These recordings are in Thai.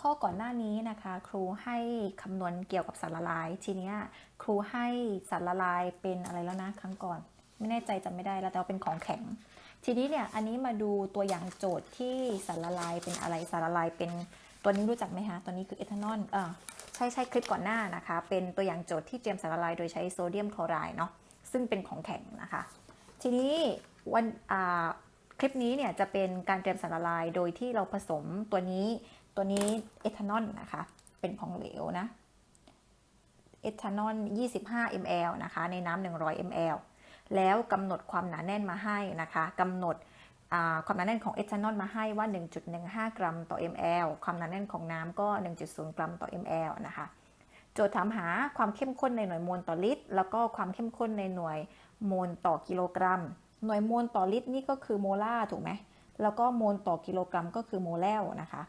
ข้อก่อนหน้านี้นะคะ ครูให้คำนวณเกี่ยวกับสารละลาย ทีนี้ครูให้สารละลายเป็นอะไรแล้วนะครั้งก่อน ไม่แน่ใจจำไม่ได้แล้วแต่ว่าเป็นของแข็ง ทีนี้เนี่ยอันนี้มาดูตัวอย่างโจทย์ที่สารละลายเป็นอะไรสารละลายเป็นตัวนี้รู้จักไหมคะตัวนี้คือเอทานอลอ่าใช่ใช่คลิปก่อนหน้านะคะ เป็นตัวอย่างโจทย์ที่เตรียมสารละลายโดยใช้โซเดียมคลอไรด์เนาะซึ่งเป็นของแข็งนะคะ ทีนี้วันคลิปนี้เนี่ยจะเป็นการเตรียมสารละลายโดยที่เราผสมตัวนี้ ตัวนี้เอทานอลนะคะ เป็นของเหลวนะเอทานอล25 ml นะคะ ในน้ำ100 ml แล้วกำหนดความหนาแน่นมาให้นะคะกำหนดความหนาแน่นของเอทานอลมาให้ว่า 1.15 กรัมต่อ ml ความหนาแน่นของน้ำก็ 1.0 กรัมต่อ ml นะคะ โจทย์ถามหาความเข้มข้นในหน่วยมวลต่อลิตร แล้วก็ความเข้มข้นในหน่วยมวลต่อกิโลกรัม หน่วยมวลต่อลิตรนี่ก็คือโมลาร์ถูกไหม แล้วก็มวลต่อกิโลกรัมก็คือโมเลลนะคะ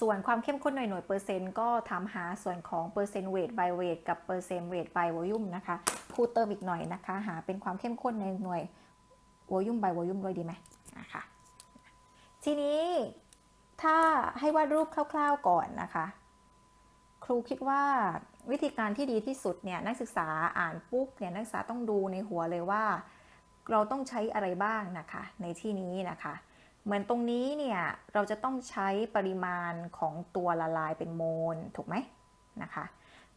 ส่วนความเข้มข้นในหน่วยเปอร์เซ็นต์ก็ทำหาส่วนของเปอร์เซ็นต์เวท by เวทกับเปอร์เซ็นต์เวท by วอลุ่มนะคะพูดเติมอีกหน่อยนะคะ หาเป็นความเข้มข้นในหน่วยวอลุ่ม by วอลุ่มด้วยดีไหมนะคะทีนี้ถ้าให้วาดรูปคร่าว ๆก่อนนะคะ ครูคิดว่าวิธีการที่ดีที่สุดเนี่ยนักศึกษาอ่านปุ๊บเนี่ยนักศึกษาต้องดูในหัวเลยว่า เราต้องใช้อะไรบ้างนะคะในที่นี้นะคะ เหมือนตรงนี้เนี่ยเราจะต้องใช้ปริมาณของตัวละลายเป็นโมลถูกไหมนะคะ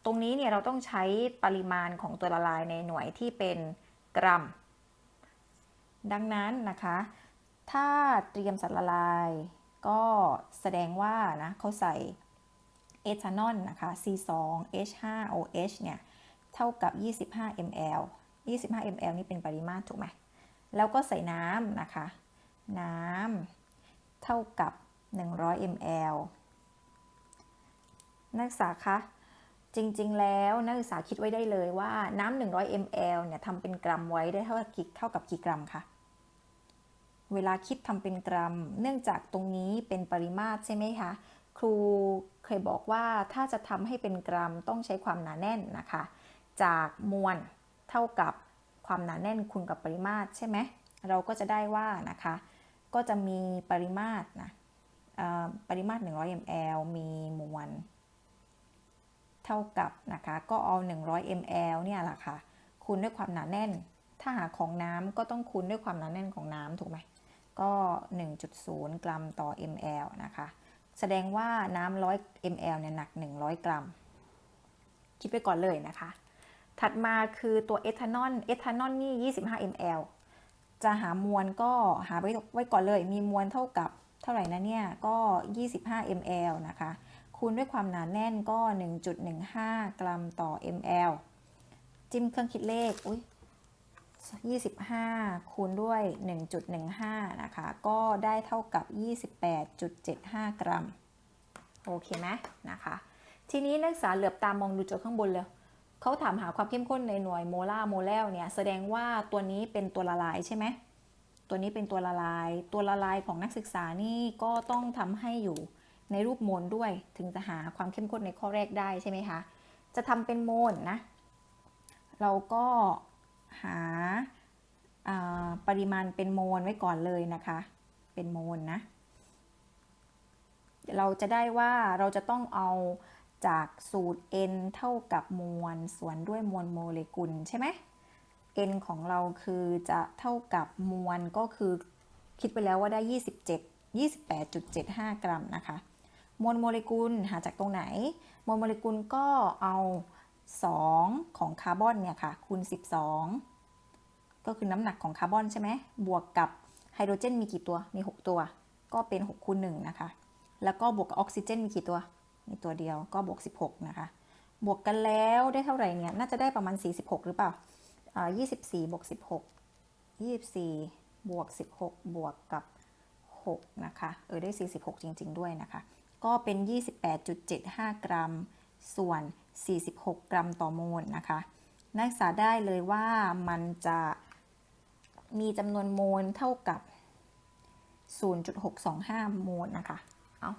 ตรงนี้เนี่ยเราต้องใช้ปริมาณของตัวละลายในหน่วยที่เป็นกรัม ดังนั้นนะคะ ถ้าเตรียมสัตว์ละลายก็แสดงว่านะเขาใส่เอทานอลนะคะ C2H5OH เนี่ยเท่ากับ 25 ml 25 ml นี่เป็นปริมาตรถูกไหม แล้วก็ใส่น้ำนะคะ น้ำเท่ากับ 100 ml นักศึกษาคะจริง ๆ แล้วนักศึกษาคิดไว้ได้เลยว่าน้ำ100 ml เนี่ยทำเป็นกรัมไว้ได้เท่ากับกี่เท่ากับกี่กรัมคะเวลาคิดทำเป็นกรัม เนื่องจากตรงนี้เป็นปริมาตรใช่ไหมคะ ครูเคยบอกว่าถ้าจะทำให้เป็นกรัมต้องใช้ความหนาแน่นนะคะ จากมวลเท่ากับความหนาแน่นคูณกับปริมาตรใช่ไหมเราก็จะได้ว่านะคะ ก็จะมีปริมาตรนะปริมาตร 100 ml มีมวล เท่ากับนะคะ ก็เอา 100 ml เนี่ยแหละค่ะ คูณด้วยความหนาแน่น ถ้าหาของน้ำก็ต้องคูณด้วยความหนาแน่นของน้ำถูกไหม ก็ 1.0 กรัมต่อ ml นะคะ แสดงว่าน้ำ100 ml เนี่ยหนัก 100 กรัม คิดไปก่อนเลยนะคะ ถัดมาคือตัวเอทานอล เอทานอลนี่ 25 ml จะหามวลก็หาไว้ไว้ก่อนเลย มีมวลเท่ากับเท่าไหร่นะเนี่ย ก็ 25 ml นะคะ คูณด้วยความหนาแน่นก็ 1.15 กรัมต่อ ml จิ้มเครื่องคิดเลข อุ้ย25 คูณด้วย 1.15 นะคะ ก็ได้เท่ากับ 28.75 กรัม โอเคไหมนะคะ ทีนี้นักศึกษาเหลือบตามมองดูโจทย์ข้างบนเลย เขาถามหาความเข้มข้นในหน่วยโมลาร์โมเลลเนี่ยแสดงว่าตัวนี้เป็นตัวละลายใช่ไหมตัวนี้เป็นตัวละลาย ตัวละลายของนักศึกษานี่ก็ต้องทำให้อยู่ในรูปโมลด้วย ถึงจะหาความเข้มข้นในข้อแรกได้ใช่ไหมคะ จะทำเป็นโมลนะ เราก็หาาปริมาณเป็นโมลไว้ก่อนเลยนะคะ เป็นโมลนะ เราจะได้ว่าเราจะต้องเอา จากสูตร n เท่ากับมวลส่วนด้วยมวลโมเลกุลใช่ไหม n ของเราคือจะเท่ากับมวลก็คือคิดไปแล้วว่าได้ 27 28.75 กรัมนะคะ มวลโมเลกุลหาจากตรงไหน มวลโมเลกุลก็เอา 2 ของคาร์บอนเนี่ยค่ะคูณ 12 ก็คือน้ำหนักของคาร์บอนใช่ไหม บวกกับไฮโดรเจนมีกี่ตัว มี 6 ตัว ก็เป็น6คูณ1นะคะ แล้วก็บวกกับออกซิเจนมีกี่ตัว มีตัวเดียวก็บวก 16 นะคะ บวกกันแล้วได้เท่าไหร่เนี่ย น่าจะได้ประมาณ 46 หรือเปล่าอ่า24บวก16 24บวก16บวกกับ6นะคะ เออ ได้46จริง ๆ ด้วยนะคะ ก็เป็น28.75กรัม ส่วน46กรัมต่อโมลนะคะ นักศึกษาได้เลยว่ามันจะมีจำนวนโมลเท่ากับ 0.625 โมลนะคะ เอา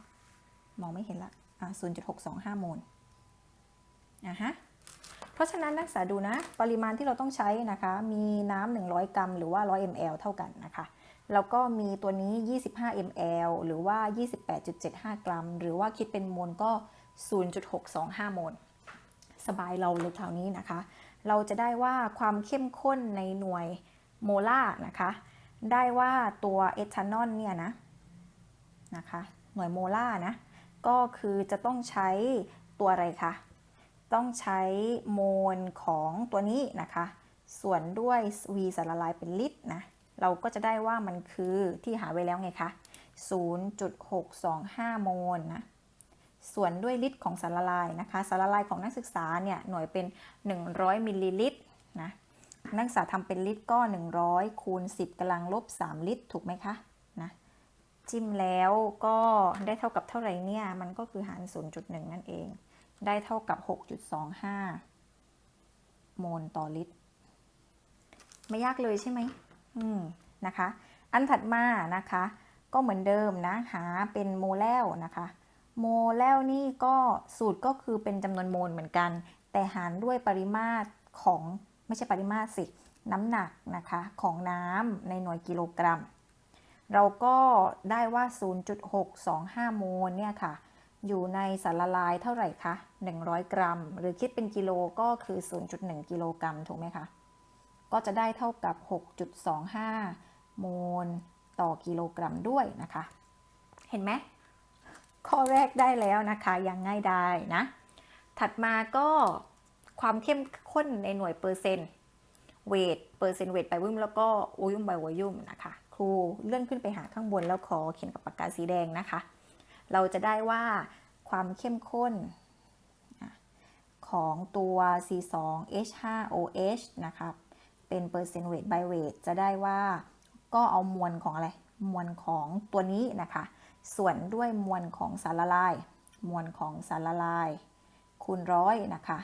มองไม่เห็นละ 0.625 โมลอะฮะเพราะฉะนั้นนักศึกษาดูนะ ปริมาณที่เราต้องใช้นะคะ มีน้ำ100 กรัม หรือว่า 100 ml เท่ากันนะคะแล้วก็มีตัวนี้ 25 ml หรือว่า 28.75 กรัม หรือว่าคิดเป็นโมลก็ 0.625 โมล สบายเราเลยคราวนี้นะคะ เราจะได้ว่าความเข้มข้นในหน่วยโมลาร์นะคะ ได้ว่าตัวเอทานอลเนี่ยนะ นะคะ หน่วยโมลาร์นะ ก็คือจะต้องใช้ตัวอะไรคะ ต้องใช้โมลของตัวนี้นะคะ ส่วนด้วย V สารละลายเป็นลิตรนะ เราก็จะได้ว่ามันคือที่หาไว้แล้วไงคะ 0.625 โมลนะ ส่วนด้วยลิตรของสารละลายนะคะ สารละลายของนักศึกษาเนี่ยหน่วยเป็น 100 มิลลิลิตรนะ นักศึกษาทำเป็นลิตรก็ 100 คูณ 10กำลังลบ 3 ลิตร ถูกไหมคะ นะ จิ้มแล้วก็ได้เท่ากับเท่าไหร่เนี่ย มันก็คือหาร 0.1 นั่นเอง ได้เท่ากับ 6.25 โมลต่อลิตร ไม่ยากเลยใช่ไหมอืมนะคะ อันถัดมานะคะ ก็เหมือนเดิมนะ หาเป็นโมเลลนะคะ โมเลลนี่ก็สูตรก็คือเป็นจำนวนโมลเหมือนกัน แต่หารด้วยปริมาตรของไม่ใช่ปริมาตรสิ น้ำหนักนะคะของน้ำในหน่วยกิโลกรัม เราก็ได้ว่า 0.625 โมลเนี่ยค่ะ อยู่ในสารละลายเท่าไหร่คะ 100 กรัม หรือคิดเป็นกิโลก็คือ 0.1 กิโลกรัมถูกไหมคะ ก็จะได้เท่ากับ 6.25 โมลต่อกิโลกรัมด้วยนะคะ เห็นไหม ข้อแรกได้แล้วนะคะยังง่ายได้นะ ถัดมาก็ความเข้มข้นในหน่วยเปอร์เซ็นต์ เวท เปอร์เซ็นต์เวทไปวุ่มแล้วก็วอยุ่มไปวอยุ่มนะคะ รูเลื่อนขึ้นไปหาข้างบนแล้วขอเขียนกับปากกาสีแดงนะคะ เราจะได้ว่าความเข้มข้นของตัว C2H5OH นะคะเป็นเปอร์เซนต์เวท by เวทจะได้ว่าก็เอามวลของอะไร มวลของตัวนี้นะคะ ส่วนด้วยมวลของสารละลาย มวลของสารละลาย คูณร้อยนะคะ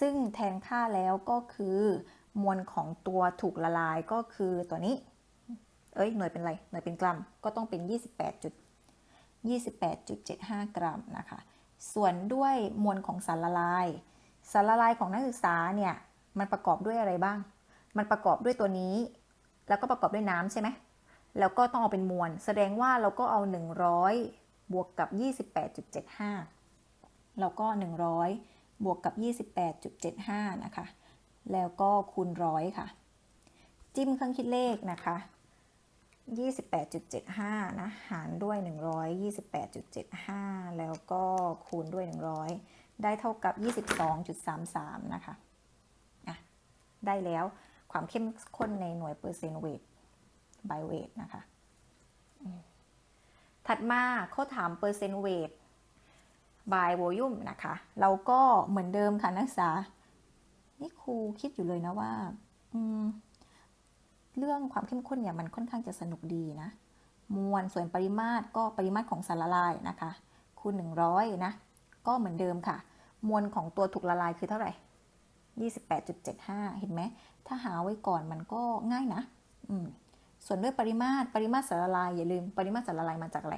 ซึ่งแทนค่าแล้วก็คือ มวลของตัวถูกละลายก็คือตัวนี้ เอ้ยหน่วยเป็นอะไร หน่วยเป็นกรัม ก็ต้องเป็น 28จุด28.75 กรัมนะคะ ส่วนด้วยมวลของสารละลาย สารละลายของนักศึกษาเนี่ยมันประกอบด้วยอะไรบ้าง มันประกอบด้วยตัวนี้ แล้วก็ประกอบด้วยน้ำใช่ไหม แล้วก็ต้องเอาเป็นมวล แสดงว่าเราก็เอา 100 บวกกับ 28.75 แล้วก็ 100 บวกกับ 28.75 นะคะ แล้วก็คูณร้อยค่ะ จิ้มเครื่องคิดเลขนะคะ 28.75 นะ หารด้วย 128.75 แล้วก็คูณด้วย 100 ได้เท่ากับ 22.33 นะคะอะได้แล้วความเข้มข้นในหน่วยเปอร์เซนต์เวท by เวทนะคะ ถัดมาเขาถามเปอร์เซนต์เวท by volume นะคะ เราก็เหมือนเดิมค่ะนักศึกษา นี่ครูคิดอยู่เลยนะว่า อืม เรื่องความเข้มข้นเนี่ยมันค่อนข้างจะสนุกดีนะ มวลส่วนปริมาตรก็ปริมาตรของสารละลายนะคะ คูณ 100 นะ ก็เหมือนเดิมค่ะ มวลของตัวถูกละลายคือเท่าไหร่ 28.75 เห็นไหม ถ้าหาไว้ก่อนมันก็ง่ายนะ อืม ส่วนด้วยปริมาตร ปริมาตรสารละลายอย่าลืม ปริมาตรสารละลายมาจากอะไร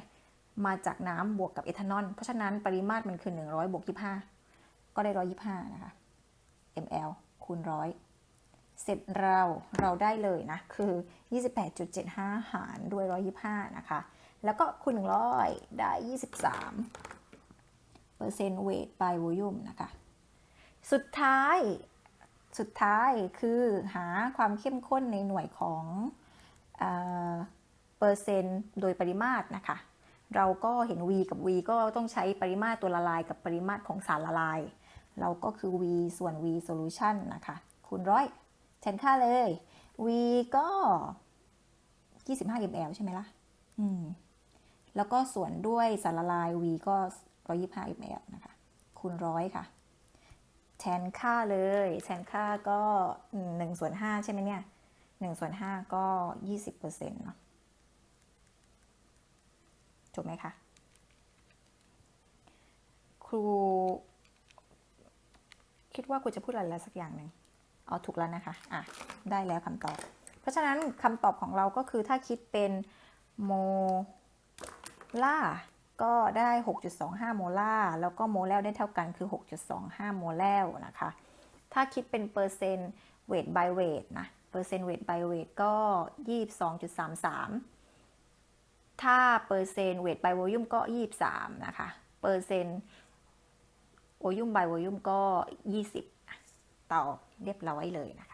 มาจากน้ำบวกกับเอทานอล เพราะฉะนั้นปริมาตรมันคือ 100บวก25 ก็ได้ 125 นะคะ ml คูณร้อย เสร็จเราเราได้เลยนะ คือ 28.75 หารด้วย 125 นะคะ แล้วก็คูณ100 ได้ 23เปอร์เซ็นต์เวท by volume นะคะ สุดท้ายสุดท้ายคือหาความเข้มข้นในหน่วยของเปอร์เซ็นต์โดยปริมาตรนะคะ เราก็เห็น v กับ v ก็ต้องใช้ปริมาตรตัวละลายกับปริมาตรของสารละลาย เราก็คือ v ส่วน v solution นะคะ คูณร้อย แทนค่าเลย v ก็ 25 ml ใช่ไหมล่ะ อืม แล้วก็ส่วนด้วยสารละลาย v ก็ 125 ml นะคะ คูณร้อยค่ะ แทนค่าเลย แทนค่าก็1ส่วน5ใช่ไหมเนี่ย1ส่วน5ก็ 20%เนาะถูกไหมคะ ครู คิดว่าครูจะพูดอะไรสักอย่างหนึ่ง เอาถูกแล้วนะคะอะได้แล้วคำตอบ เพราะฉะนั้นคำตอบของเราก็คือถ้าคิดเป็นโมลาร์ก็ได้ 6.25 โมลาร์แล้วก็โมแลได้เท่ากันคือ 6.25 โมแลนะคะ ถ้าคิดเป็นเปอร์เซ็นต์เวท by เวทนะ เปอร์เซ็นต์เวท by เวทก็ 22.33 ถ้าเปอร์เซ็นต์เวท by วอลุ่มก็ 23 นะคะ เปอร์เซ็นต์ volume by วอลุ่มก็ 20 ตอบ เรียบร้อยเลยนะคะ